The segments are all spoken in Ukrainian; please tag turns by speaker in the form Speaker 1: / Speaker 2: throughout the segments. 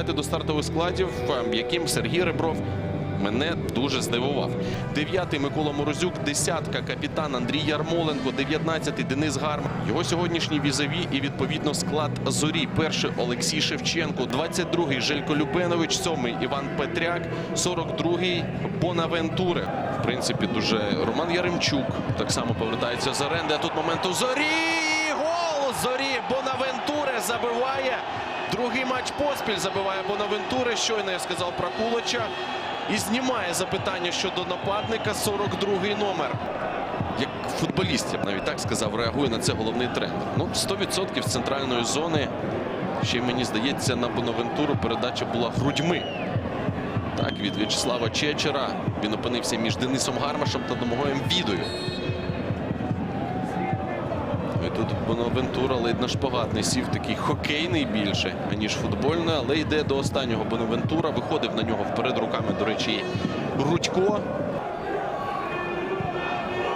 Speaker 1: приступати до стартових складів, е, яким Сергій Ребров мене дуже здивував. Дев'ятий Микола Морозюк, десятка капітан Андрій Ярмоленко, дев'ятнадцятий Денис Гарм. Його сьогоднішні візаві і відповідно склад зорі. Перший Олексій Шевченко, 22-й Желько Любенович, сьомий Іван Петряк, 42-й Бонавентуре. В принципі, дуже Роман Яремчук так само повертається з оренди. А тут момент у зорі. Гол зорі Бонавентуре забиває. Другий матч поспіль забиває Бонавентуре. Щойно я сказав про Кулича. І знімає запитання щодо нападника 42-й номер. Як футболіст, я б навіть так сказав, реагує на це головний тренер. Ну, 100% з центральної зони. Ще й мені здається, на Бонавентуру передача була грудьми. Так, від В'ячеслава Чечера. Він опинився між Денисом Гармашем та Домогоєм Відою. Тут Бонавентура ледь на шпагат не сів такий хокейний більше, аніж футбольний, але йде до останнього Бонавентура. Виходив на нього вперед руками, до речі, Рудько.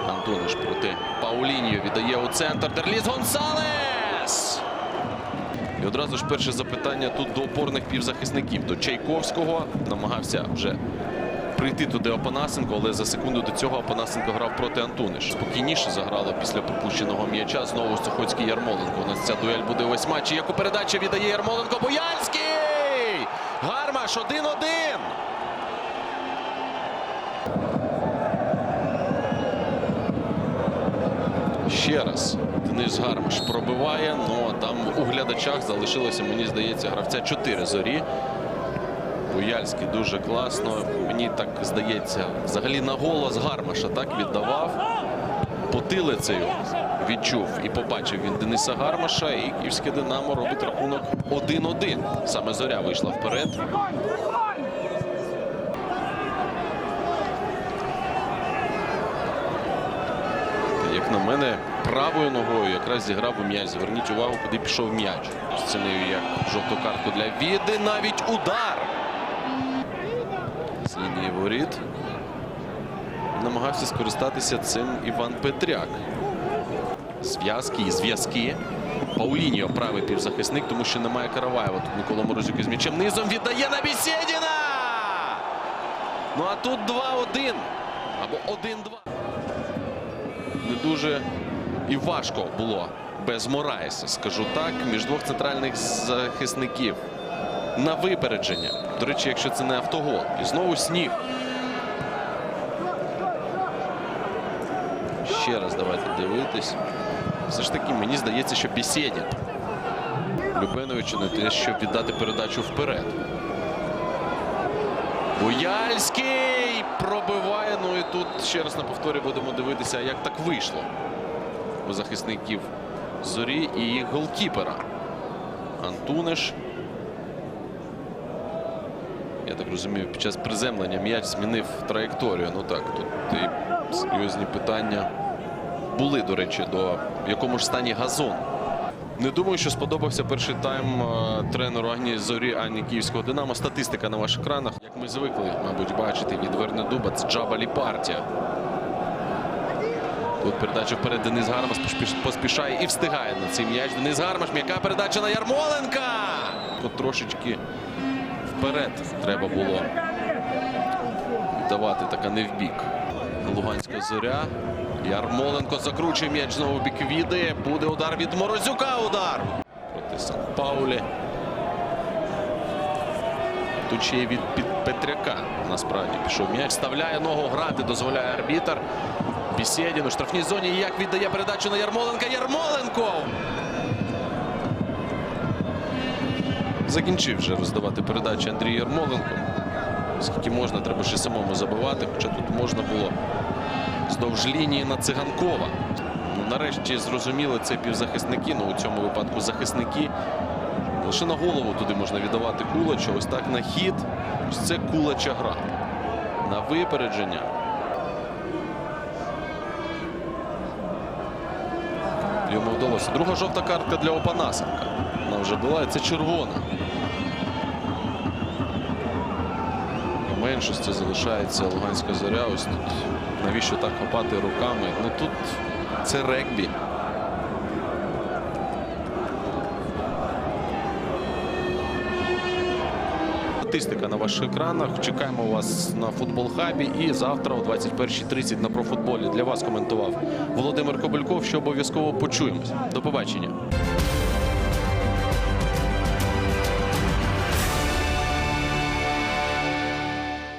Speaker 1: Антониш проти Пауліньо віддає у центр. Дерліс Гонсалес! І одразу ж перше запитання тут до опорних півзахисників. До Чайковського намагався вже прийти туди Опанасенко, але за секунду до цього Опанасенко грав проти Антуниш. Спокійніше заграло після пропущеного м'яча. Знову Сухоцький Ярмоленко. У нас ця дуель буде ось матчі. Яку передачу віддає Ярмоленко. Бояльський! Гармаш 1-1. Ще раз Денис Гармаш пробиває. Ну а там у глядачах залишилося, мені здається, гравця 4 зорі. Бояльський дуже класно. Мені так здається, взагалі на голос Гармаша так віддавав. Потилицею відчув і побачив він Дениса Гармаша. І київське Динамо робить рахунок 1-1. Саме зоря вийшла вперед. Як на мене, правою ногою якраз зіграв у м'яч. Зверніть увагу, куди пішов м'яч. Сценою як жовту картку для Віди. Навіть удар. Лінії воріт. Намагався скористатися цим Іван Петряк. Зв'язки і зв'язки. Пауліньо правий півзахисник, тому що немає Караваєва. Тут Микола Морозюк із м'ячем низом віддає на Бісєдіна! Ну а тут 2-1. Або 1-2. Не дуже і важко було без Мораєса, скажу так, між двох центральних захисників. На випередження. До речі, якщо це не автогол. І знову сніг. Ще раз давайте дивитись. Все ж таки, мені здається, що Бісєдін. Любеновичу на те, щоб віддати передачу вперед. Буяльський пробиває. Ну і тут ще раз на повторі будемо дивитися, як так вийшло у захисників зорі і голкіпера. Антуниш. Я так розумію, під час приземлення м'яч змінив траєкторію. Ну так, тут і серйозні питання були, до речі, до в якому ж стані газон. Не думаю, що сподобався перший тайм е, тренеру ані зорі, ані київського Динамо. Статистика на ваших екранах. Як ми звикли, мабуть, бачити від Вернедуба, це Джабалі партія. Тут передача вперед Денис Гармаш поспішає і встигає на цей м'яч. Денис Гармаш, м'яка передача на Ярмоленка. От трошечки вперед треба було віддавати, така не в бік. Луганська зоря. Ярмоленко закручує м'яч знову бік Віди. Буде удар від Морозюка. Удар проти Сан-Паулі. Тут ще й від Петряка. Насправді пішов м'яч. Вставляє ногу грати, дозволяє арбітер. Бісєдін у штрафній зоні. Як віддає передачу на Ярмоленка. Ярмоленко! Закінчив вже роздавати передачі Андрій Ярмоленко. Скільки можна, треба ще самому забивати. Хоча тут можна було здовж лінії на Циганкова. Ну, нарешті зрозуміли це півзахисники. Ну, у цьому випадку захисники. Лише на голову туди можна віддавати кулача. Ось так на хід. Ось це кулача гра. На випередження. Йому вдалося. Друга жовта картка для Опанасенка. Вона вже була, і це червона. У меншості залишається Луганська зоря. Ось тут навіщо так хапати руками? Ну тут це регбі. статистика на ваших екранах. Чекаємо вас на футбол хабі. І завтра о 21.30 на профутболі для вас коментував Володимир Кобильков. Що обов'язково почуємось. До побачення.